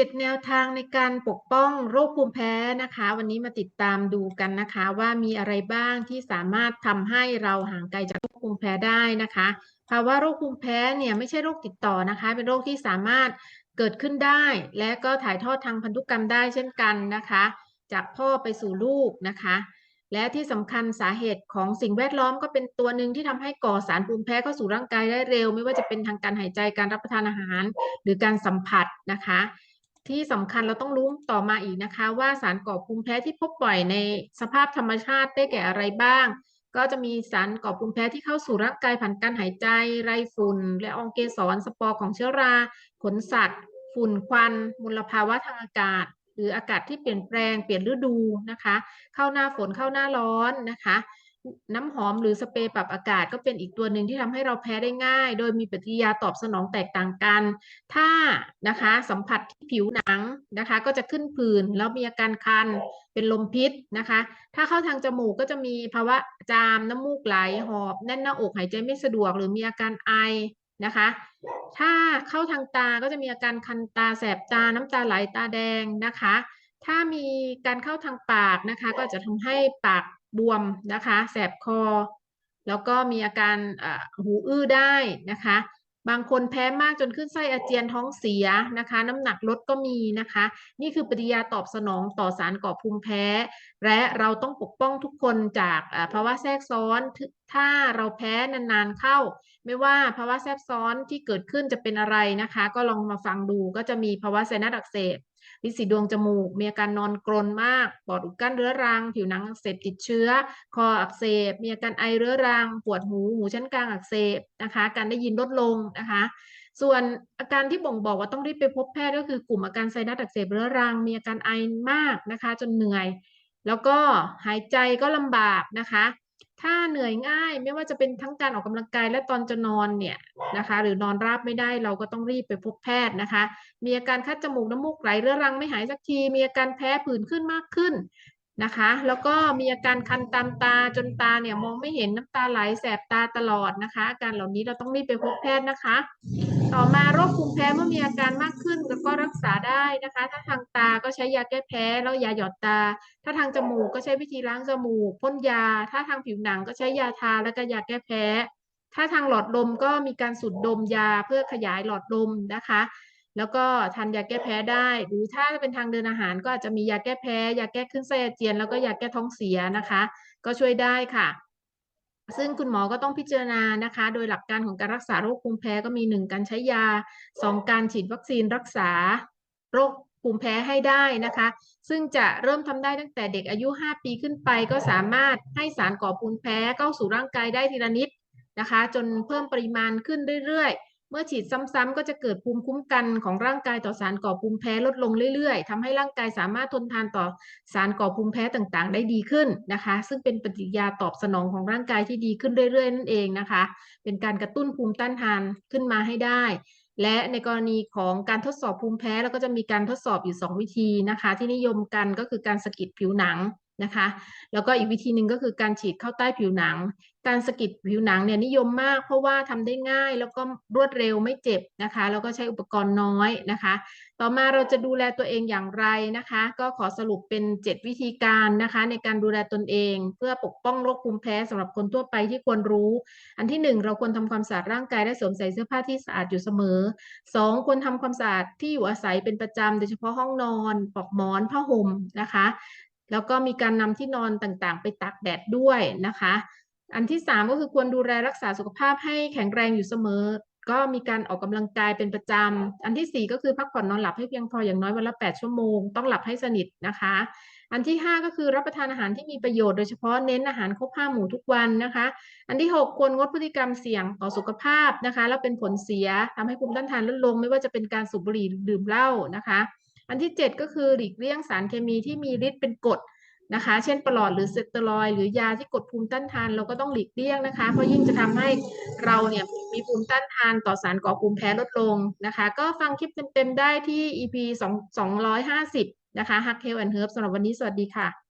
จ็ดแนวทางในการปกป้องโรคภูมิแพ้นะคะ วันนี้มาติดตามดูกันนะคะ ว่ามีอะไรบ้างที่สามารถทำให้เราห่างไกลจากโรคภูมิแพ้ได้นะคะภาวะโรคภูมิแพ้เนี่ยไม่ใช่โรคติดต่อนะคะ เป็นโรคที่สามารถเกิดขึ้นได้ และก็ถ่ายทอดทางพันธุกรรมได้เช่นกันนะคะ จากพ่อไปสู่ลูกนะคะ และที่สำคัญสาเหตุของสิ่งแวดล้อมก็เป็นตัวหนึ่งที่ทำให้ก่อสารภูมิแพ้เข้าสู่ร่างกายได้เร็ว ไม่ว่าจะเป็นทางการหายใจการรับประทานอาหาร หรือการสัมผัสนะคะ ที่สำคัญเราต้องรู้ต่อมาอีกนะคะ ว่าสารก่อภูมิแพ้ที่พบบ่อยในสภาพธรรมชาติได้แก่อะไรบ้าง ก็จะมีสารก่อภูมิแพ้ที่เข้าสู่ร่างกายผ่านการหายใจ ไรฝุ่น และองเกสรสปอร์ของเชื้อรา ขนสัตว์ ฝุ่นควัน มลภาวะทางอากาศ หรืออากาศที่เปลี่ยนแปลงเปลี่ยนฤดูนะคะ เข้าหน้าฝนเข้าหน้าร้อนนะคะ น้ำหอมหรือสเปรย์ปรับอากาศก็เป็นอีกตัวหนึ่งที่ทำให้เราแพ้ได้ง่าย โดยมีปฏิกิริยาตอบสนองแตกต่างกัน ถ้านะคะสัมผัสที่ผิวหนังนะคะ ก็จะขึ้นผื่นแล้วมีอาการคันเป็นลมพิษนะคะ ถ้าเข้าทางจมูกก็จะมีภาวะจามน้ำมูกไหลหอบ แน่นหน้าอกหายใจไม่สะดวก หรือมีอาการไอนะคะ ถ้าเข้าทางตาก็จะมีอาการคันตาแสบตาน้ำตาไหลตาแดงนะคะ ถ้ามีการเข้าทางปากนะคะ ก็จะทำให้ปากบวมนะคะ แสบคอ แล้วก็มีอาการหูอื้อได้นะคะ บางคนแพ้มากจนขึ้นไส้อาเจียนท้องเสียนะคะ น้ำหนักลดก็มีนะคะ นี่คือปฏิกิริยาตอบสนองต่อสารก่อภูมิแพ้ และเราต้องปกป้องทุกคนจากภาวะแทรกซ้อน ถ้าเราแพ้นานๆเข้า ไม่ว่าภาวะแทรกซ้อนที่เกิดขึ้นจะเป็นอะไรนะคะ ก็ลองมาฟังดูก็จะมีภาวะไซนัสอักเสบ ลิสีดวงจมูก มีอาการนอนกรนมาก ปอดอุดกั้นเรื้อรัง ผิวหนังอักเสบติดเชื้อ คออักเสบ มีอาการไอเรื้อรัง ปวดหู หูชั้นกลางอักเสบนะคะ การได้ยินลดลงนะคะ ส่วนอาการที่บ่งบอกว่าต้องรีบไปพบแพทย์ก็คือกลุ่มอาการไซนัสอักเสบเรื้อรัง มีอาการไอมากนะคะ จนเหนื่อย แล้วก็หายใจก็ลำบากนะคะ ถ้าเหนื่อยง่ายไม่ว่าจะเป็นทั้งการออกกำลังกายและตอนจะนอนเนี่ยนะคะ หรือนอนราบไม่ได้เราก็ต้องรีบไปพบแพทย์นะคะ มีอาการคัดจมูกน้ำมูกไหลเรื้อรังไม่หายสักที มีอาการแพ้ผื่นขึ้นมากขึ้นนะคะ แล้วก็มีอาการคันตามตาจนตาเนี่ยมองไม่เห็นน้ำตาไหลแสบตาตลอดนะคะอาการเหล่านี้เราต้องรีบไปพบแพทย์นะคะ ต่อมาโรคภูมิแพ้เมื่อมีอาการมากขึ้นแล้วก็รักษาได้นะคะ ถ้าทางตาก็ใช้ยาแก้แพ้แล้วยาหยอดตา ถ้าทางจมูกก็ใช้วิธีล้างจมูกพ่นยา ถ้าทางผิวหนังก็ใช้ยาทาแล้วก็ยาแก้แพ้ ถ้าทางหลอดลมก็มีการสูดดมยาเพื่อขยายหลอดลมนะคะ แล้วก็ทานยาแก้แพ้ได้ หรือถ้าเป็นทางเดินอาหารก็อาจจะมียาแก้แพ้ ยาแก้ขึ้นไส้อาเจียน แล้วก็ยาแก้ท้องเสียนะคะ ก็ช่วยได้ค่ะ ซึ่งคุณหมอก็ต้องพิจารณานะคะ โดยหลักการของการรักษาโรคภูมิแพ้ก็มีหนึ่งการใช้ยาสองการฉีดวัคซีนรักษาโรคภูมิแพ้ให้ได้นะคะ ซึ่งจะเริ่มทำได้ตั้งแต่เด็กอายุ 5 ปีขึ้นไป ก็สามารถให้สารก่อภูมิแพ้เข้าสู่ร่างกายได้ทีละนิดนะคะ จนเพิ่มปริมาณขึ้นเรื่อย เมื่อฉีดซ้ำๆก็จะเกิดภูมิคุ้มกันของร่างกายต่อสารก่อภูมิแพ้ลดลงเรื่อยๆทำให้ร่างกายสามารถทนทานต่อสารก่อภูมิแพ้ต่างๆ ได้ดีขึ้นนะคะ ซึ่งเป็นปฏิกิริยาตอบสนองของร่างกายที่ดีขึ้นเรื่อยๆ นั่นเองนะคะ เป็นการกระตุ้นภูมิต้านทานขึ้นมาให้ได้ และในกรณีของการทดสอบภูมิแพ้เราก็จะมีการทดสอบอยู่ 2 วิธีนะคะ ที่นิยมกันก็คือการสกิดผิวหนัง นะคะ แล้วก็อีกวิธีหนึ่งก็คือการฉีดเข้าใต้ผิวหนัง การสกิดผิวหนังเนี่ยนิยมมาก เพราะว่าทำได้ง่ายแล้วก็รวดเร็วไม่เจ็บนะคะ แล้วก็ใช้อุปกรณ์น้อยนะคะ ต่อมาเราจะดูแลตัวเองอย่างไรนะคะ ก็ขอสรุปเป็น 7 วิธีการนะคะ ในการดูแลตนเอง เพื่อปกป้องโรคภูมิแพ้สำหรับคนทั่วไปที่ควรรู้ อันที่ 1 เราควรทำความสะอาดร่างกายและสวมใส่เสื้อผ้าที่สะอาดอยู่เสมอ 2 ควรทำความสะอาดที่อยู่อาศัยเป็นประจำโดยเฉพาะห้องนอนปลอกหมอนผ้าห่มนะคะ แล้วก็มีการนำที่นอนต่างๆ ไปตากแดดด้วยนะคะ อันที่ 3 ก็คือควรดูแลรักษาสุขภาพให้แข็งแรงอยู่เสมอ ก็มีการออกกำลังกายเป็นประจำ อันที่ 4 ก็คือพักผ่อนนอนหลับให้เพียงพออย่างน้อยวันละ 8 ชั่วโมง ต้องหลับให้สนิทนะคะ อันที่ 5 ก็คือรับประทานอาหารที่มีประโยชน์โดยเฉพาะเน้นอาหารครบห้าหมู่ทุกวันนะคะ อันที่ 6 ควรงดพฤติกรรมเสี่ยงต่อสุขภาพนะคะ แล้วเป็นผลเสียทำให้ภูมิต้านทานลดลง ไม่ว่าจะเป็นการสูบบุหรี่ดื่มเหล้านะคะ อันที่ 7 ก็คือหลีกเลี่ยงสารเคมีที่มีฤทธิ์เป็นกรดนะคะ เช่นปลอดหรือเซตรอยหรือยาที่กดภูมิต้านทานเราก็ต้องหลีกเลี่ยงนะคะ เพราะยิ่งจะทำให้เราเนี่ยมีภูมิต้านทานต่อสารก่อภูมิแพ้ลดลงนะคะ ก็ฟังคลิปเต็มๆได้ที่ EP 2 250 นะคะ Hack Health and Herb สำหรับวันนี้สวัสดีค่ะ